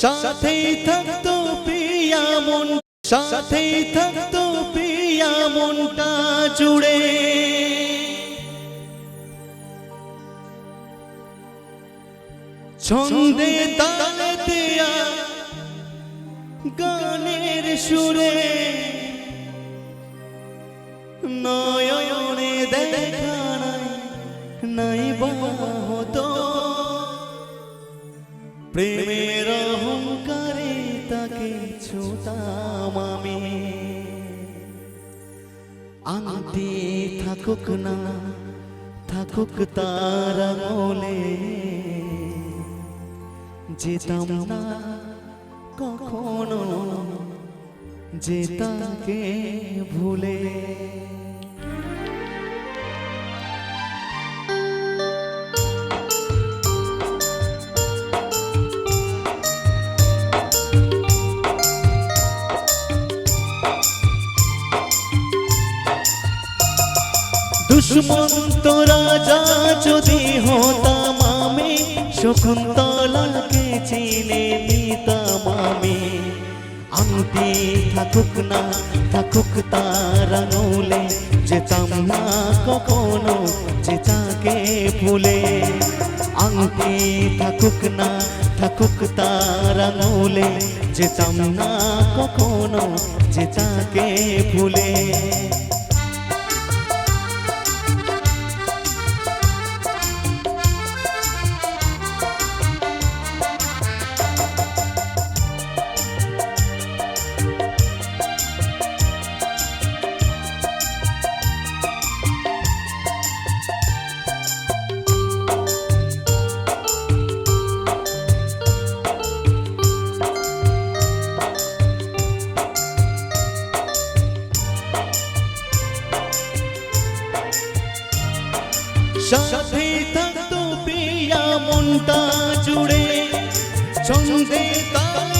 সাথেই থাকতো প্রিয়া মন সাথেই থাকতো প্রিয়া মনটা জুড়ে। ছন্দে তালে দেয়া গানের সুরে। আংটি থাকুক না থাকুক তার মনে। যেতাম না কখনো যে তাকে ভুলে। দুশ্মন তোরা যা যদি হতাম আমি শকুন্তলাকে চিনে নিতাম আমি? আংটি থাকুক না, থাকুক তার আঙুলে, যেতাম না কখনো, যে তাকে ভুলে। আংটি থাকুক না, থাকুক তার আঙুলে, যেতাম না কখনো, যে তাকে ভুলে। সাথে থাকতো প্রিয়া মনটা জুড়ে। ছন্দে তালেতে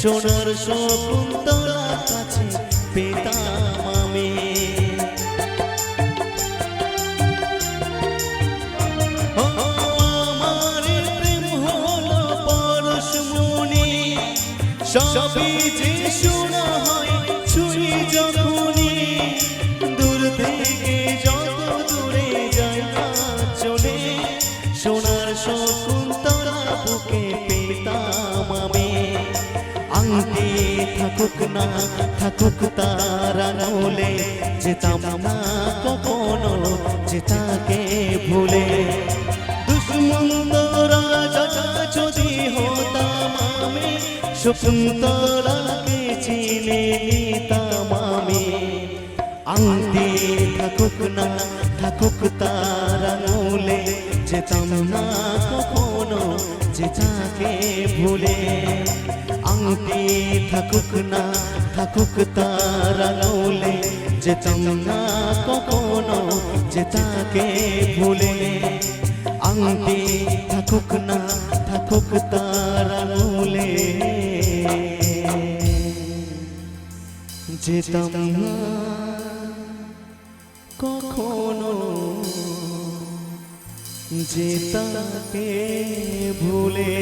সোনার শকুন্তলা কাছে পেতাম আমি। আমার প্রেম হলো পরশমণি সবই যে আংটি থাকুক না, থাকুক তার আঙুলে যেতাম না কখনো, যে তাকে ভুলে। দুশ্মন্দরা যদি হতাম আমি শকুন্তলাকে থাকুক না, থাকুক তার আঙুলে যেতাম না কখনো, যে তাকে ভুলে। আংটি থাকুক না, থাকুক তার আঙুলে যেতাম না কখনো যে ভুলে আংটি থাকুক না, থাকুক তার আঙুলে যেতাম না কখনো যে তাকে ভুলে